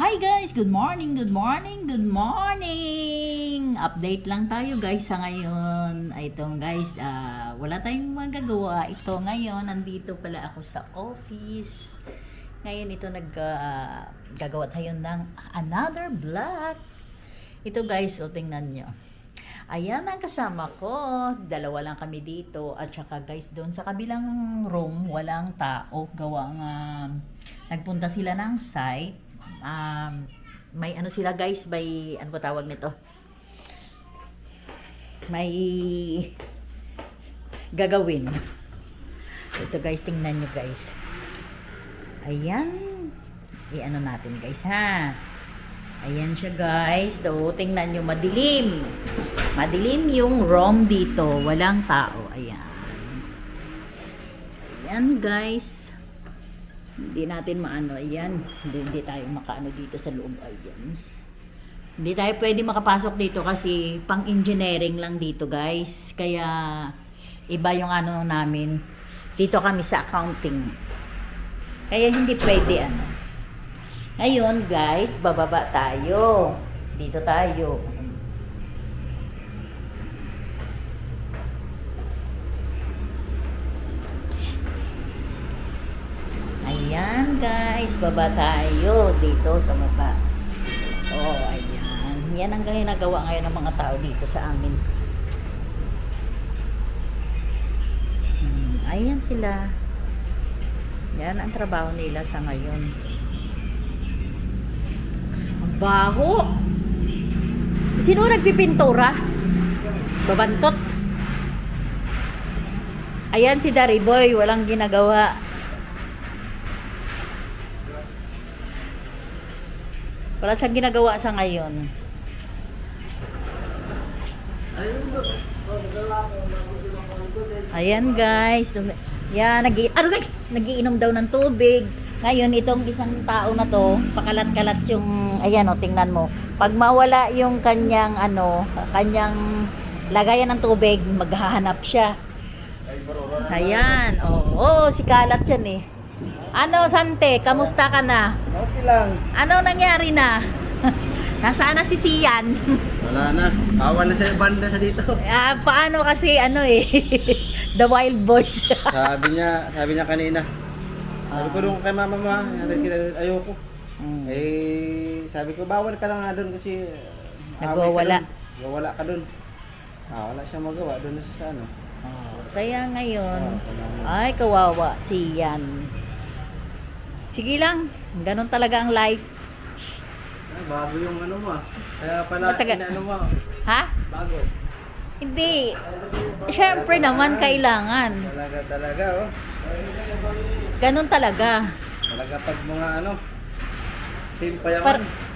Hi guys! Good morning, good morning, good morning! Update lang tayo guys sa ngayon. Ay, Ito guys, ah, wala tayong magagawa. Ito ngayon, nandito pala ako sa office. Ngayon ito nag ah, gagawa tayo ng another vlog. Ito guys, o tingnan nyo. Ayan ang kasama ko. Dalawa lang kami dito. At saka guys, doon sa kabilang room, walang tao. Gawa nga, nagpunta sila ng site. Um, may ano sila guys, may, ano ba tawag nito? May gagawin. Ito guys, tingnan nyo guys. Ayan. I-ano natin guys ha. Ayan siya guys. So, tingnan nyo, madilim. Madilim yung room dito. Walang tao. Ayan. Ayan guys. Hindi natin maano. Ayan. Hindi, hindi tayo makaano dito sa loob. Ayan. Hindi tayo pwede makapasok dito kasi pang engineering lang dito guys. Kaya iba yung ano namin. Dito kami sa accounting. Kaya hindi pwede ano. Ngayon, guys, bababa tayo. Dito tayo. Ayan, guys, baba tayo dito sa baba. Oh, ayan. Yan ang ginagawa ngayon ng mga tao dito sa amin. Hmm, ayan sila. Yan ang trabaho nila sa ngayon. Ang baho. Sino nagpipintura? Babantot. Ayan si Dariboy, walang ginagawa. Wala siyang ginagawa sa ngayon. Ayan guys. Yan, nag ano guys, nagiinom daw ng tubig. Ngayon, itong isang tao na to, pakalat-kalat yung, ayan o, tingnan mo. Pag mawala yung kanyang, ano, kanyang lagayan ng tubig, maghahanap siya. Ayan, oo, oh, si kalat yan eh. Ano, Sante, kamusta ka na? Okay lang. Ano nangyari na? Nasaan na si Sian? Wala na. Bawal na sa banda sa dito. Ah, paano kasi ano eh, The Wild Boys. sabi niya, sabi niya kanina. Sabi ko nung kay mama ma, ayoko. Mm. Eh, sabi ko bawal ka lang nga doon kasi uh, Nagwawala. Nagwawala ka doon. Ah, wala siyang magawa doon sa ano. Oh, kaya ngayon, Ah, ay kawawa si Yan. Sige lang, ganun talaga ang life. Ay, bago yung ano mo ah. Kaya pala Matagal. inaano mo. Ha? Bago. Hindi. Siyempre naman kailangan. Talaga talaga oh. Ganun talaga. Talaga pag mga ano. Team payaman. Par-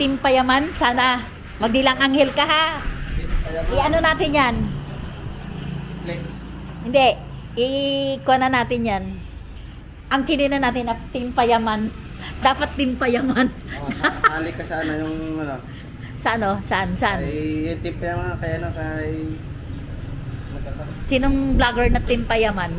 Team Payaman, sana magdilang anghel ka ha. I-ano natin yan? Flex. Hindi. I-kuha na natin yan. Ang kinina natin na Team Payaman. Dapat Team Payaman. Oh, sa- sali ka sa ano yung ano. Sa ano? Saan? Saan? Ay, yung tip payaman kaya ano kay Sinong vlogger na Team Payaman?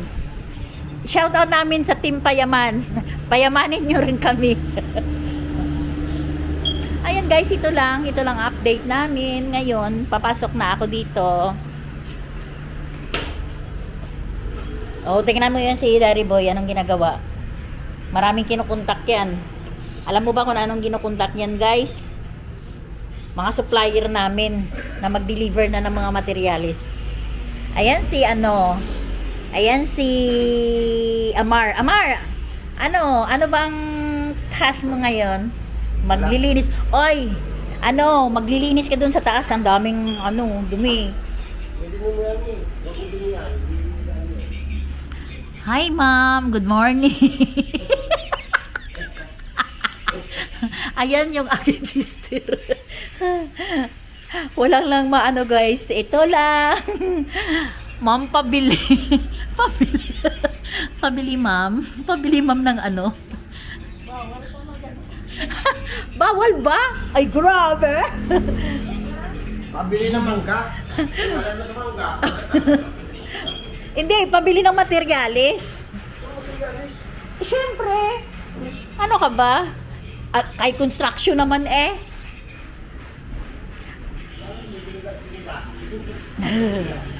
Shoutout namin sa Team Payaman. Payamanin nyo rin kami. Ayan guys, ito lang. Ito lang update namin. Ngayon, papasok na ako dito. Oh, tingnan mo yan si Daddy Boy. Anong ginagawa? Maraming kinukontak yan. Alam mo ba kung anong ginukontak yan guys? Mga supplier namin na mag-deliver na ng mga materialis. Ayan si ano, ayan si Amar. Amar, ano, ano bang task mo ngayon? Maglilinis. Oy, ano, maglilinis ka dun sa taas. Ang daming, ano, dumi. Hi, ma'am. Good morning. Ayan yung aking sister. Walang lang maano guys. Ito lang. Ma'am, pabili. pabili. pabili, ma'am. Pabili, ma'am, ng ano. Bawal ba? Ay, grabe. Pabili naman ka. Wala na sa mangga. Hindi, pabili ng materyales. Eh, syempre. Ano ka ba? At kay construction naman eh.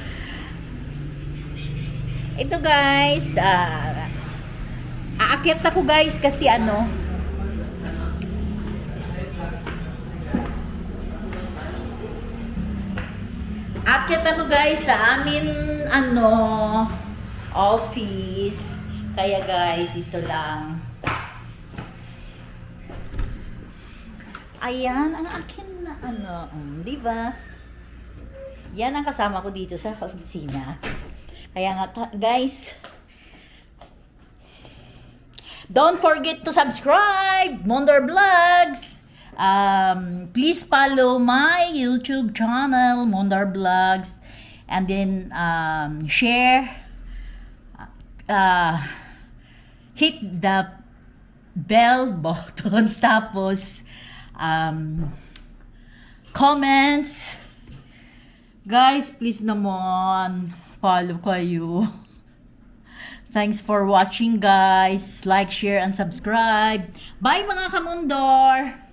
Ito guys, ah, aakyat ako guys kasi ano, Akyat ako guys sa amin ano office. Kaya guys, ito lang. Ayan ang akin na ano, um, 'di ba? Yan ang kasama ko dito sa opisina. Kaya nga guys, Don't forget to subscribe, Mondor Vlogs. Um, please follow my YouTube channel, Mondor Vlogs, and then um, share. Uh, hit the bell button, tapos um, comments. Guys, please naman, follow kayo. Thanks for watching guys. Like, share, and subscribe. Bye mga kamundor!